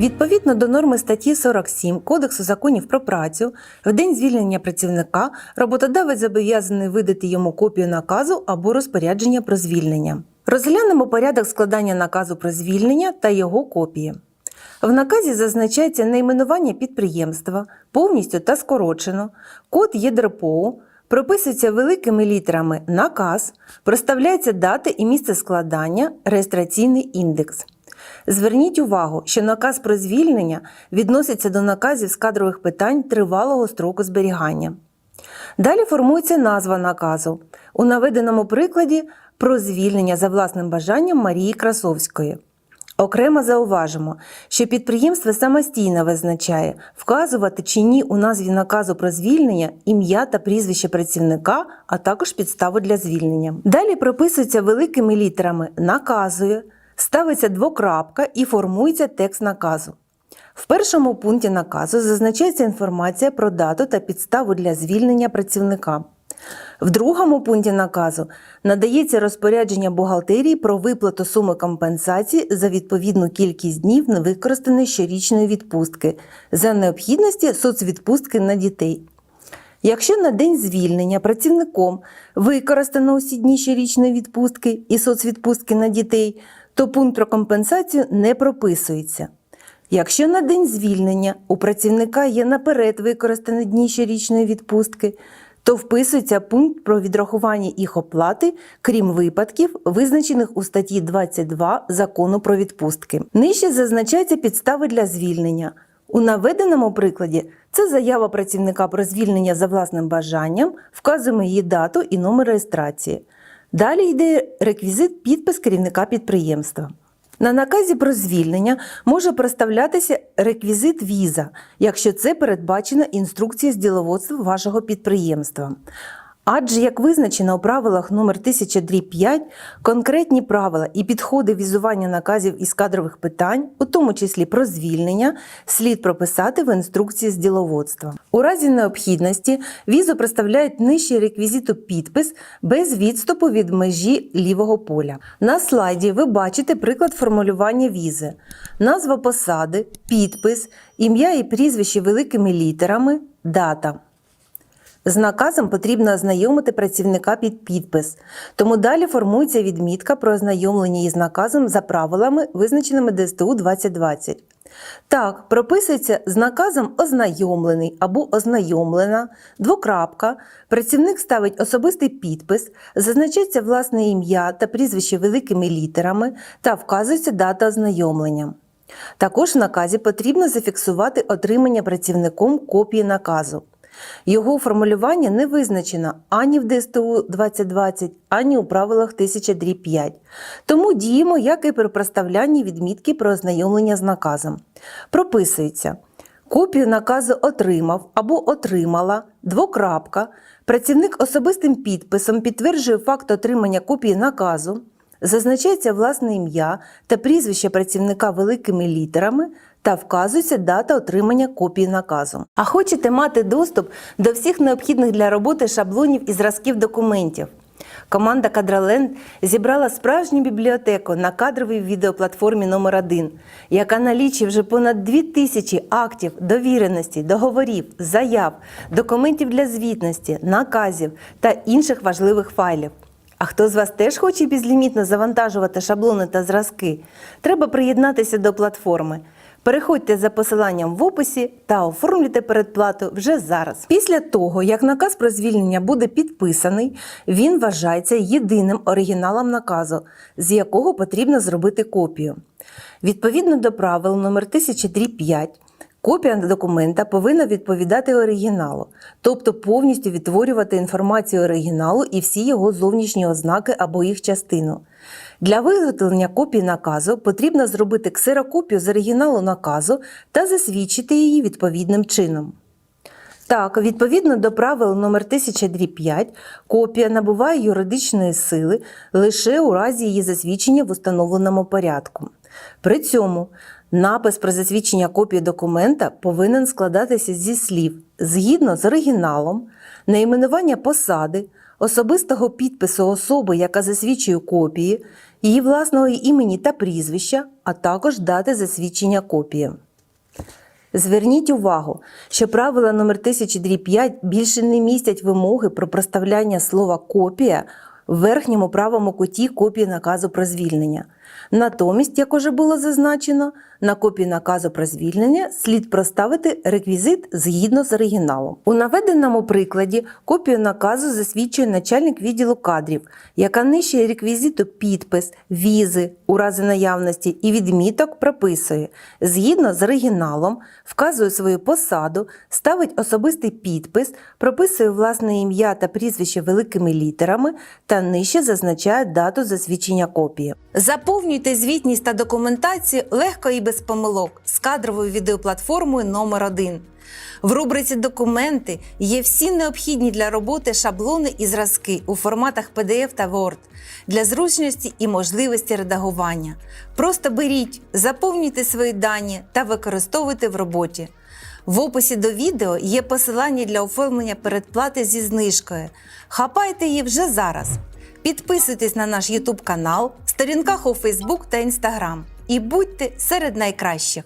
Відповідно до норми статті 47 Кодексу законів про працю, в день звільнення працівника роботодавець зобов'язаний видати йому копію наказу або розпорядження про звільнення. Розглянемо порядок складання наказу про звільнення та його копії. В наказі зазначається найменування підприємства повністю та скорочено, код ЄДРПО, прописується великими літерами наказ, проставляється дата і місце складання, реєстраційний індекс. Зверніть увагу, що наказ про звільнення відноситься до наказів з кадрових питань тривалого строку зберігання. Далі формується назва наказу. У наведеному прикладі про звільнення за власним бажанням Марії Красовської. Окремо зауважимо, що підприємство самостійно визначає, вказувати чи ні у назві наказу про звільнення ім'я та прізвище працівника, а також підставу для звільнення. Далі прописується великими літерами наказує, ставиться двокрапка і формується текст наказу. В першому пункті наказу зазначається інформація про дату та підставу для звільнення працівника. В другому пункті наказу надається розпорядження бухгалтерії про виплату суми компенсації за відповідну кількість днів невикористаної щорічної відпустки за необхідності соцвідпустки на дітей. Якщо на день звільнення працівником використано усі дні щорічної відпустки і соцвідпустки на дітей, то пункт про компенсацію не прописується. Якщо на день звільнення у працівника є наперед використані дні щорічної відпустки, то вписується пункт про відрахування їх оплати, крім випадків, визначених у статті 22 закону про відпустки. Нижче зазначаються підстави для звільнення. У наведеному прикладі це заява працівника про звільнення за власним бажанням, вказуємо її дату і номер реєстрації. Далі йде реквізит підпис керівника підприємства. На наказі про звільнення може проставлятися реквізит віза, якщо це передбачена інструкція з діловодства вашого підприємства. Адже, як визначено у правилах номер 1005, конкретні правила і підходи візування наказів із кадрових питань, у тому числі про звільнення, слід прописати в інструкції з діловодства. У разі необхідності візу представляють нижче реквізиту підпис без відступу від межі лівого поля. На слайді ви бачите приклад формулювання візи, назва посади, підпис, ім'я і прізвище великими літерами, дата. З наказом потрібно ознайомити працівника під підпис, тому далі формується відмітка про ознайомлення із наказом за правилами, визначеними ДСТУ 2020. Так, прописується з наказом ознайомлений або ознайомлена, двокрапка, працівник ставить особистий підпис, зазначається власне ім'я та прізвище великими літерами та вказується дата ознайомлення. Також в наказі потрібно зафіксувати отримання працівником копії наказу. Його формулювання не визначено ані в ДСТУ 2020, ані у правилах 1000-5. Тому діємо, як і при проставлянні відмітки про ознайомлення з наказом. Прописується. Копію наказу отримав або отримала двокрапка. Працівник особистим підписом підтверджує факт отримання копії наказу. Зазначається власне ім'я та прізвище працівника великими літерами та вказується дата отримання копії наказу. А хочете мати доступ до всіх необхідних для роботи шаблонів і зразків документів? Команда Кадраленд зібрала справжню бібліотеку на кадровій відеоплатформі номер 1 яка налічує вже понад 2000 актів, довіреностей, договорів, заяв, документів для звітності, наказів та інших важливих файлів. А хто з вас теж хоче безлімітно завантажувати шаблони та зразки? Треба приєднатися до платформи. Переходьте за посиланням в описі та оформлюйте передплату вже зараз. Після того, як наказ про звільнення буде підписаний, він вважається єдиним оригіналом наказу, з якого потрібно зробити копію. Відповідно до правил номер 1005 Копія документа повинна відповідати оригіналу, тобто повністю відтворювати інформацію оригіналу і всі його зовнішні ознаки або їх частину. Для виготовлення копії наказу потрібно зробити ксерокопію з оригіналу наказу та засвідчити її відповідним чином. Так, відповідно до правил номер 1005, копія набуває юридичної сили лише у разі її засвідчення в установленому порядку. При цьому напис про засвідчення копії документа повинен складатися зі слів згідно з оригіналом, найменування посади, особистого підпису особи, яка засвідчує копії, її власного імені та прізвища, а також дати засвідчення копії. Зверніть увагу, що правила номер 1000 більше не містять вимоги про проставляння слова копія в верхньому правому куті копії наказу про звільнення. Натомість, як уже було зазначено, на копії наказу про звільнення слід проставити реквізит згідно з оригіналом. У наведеному прикладі копію наказу засвідчує начальник відділу кадрів, яка нижче реквізиту підпис, візи у разі наявності і відміток прописує згідно з оригіналом, вказує свою посаду, ставить особистий підпис, прописує власне ім'я та прізвище великими літерами та нижче зазначає дату засвідчення копії. Заповнюйте звітність та документацію легко і без помилок з кадровою відеоплатформою номер 1 В рубриці Документи є всі необхідні для роботи шаблони і зразки у форматах PDF та Word для зручності і можливості редагування. Просто беріть, заповнюйте свої дані та використовуйте в роботі. В описі до відео є посилання для оформлення передплати зі знижкою. Хапайте її вже зараз. Підписуйтесь на наш YouTube канал, сторінках у Фейсбук та Інстаграм. і будьте серед найкращих.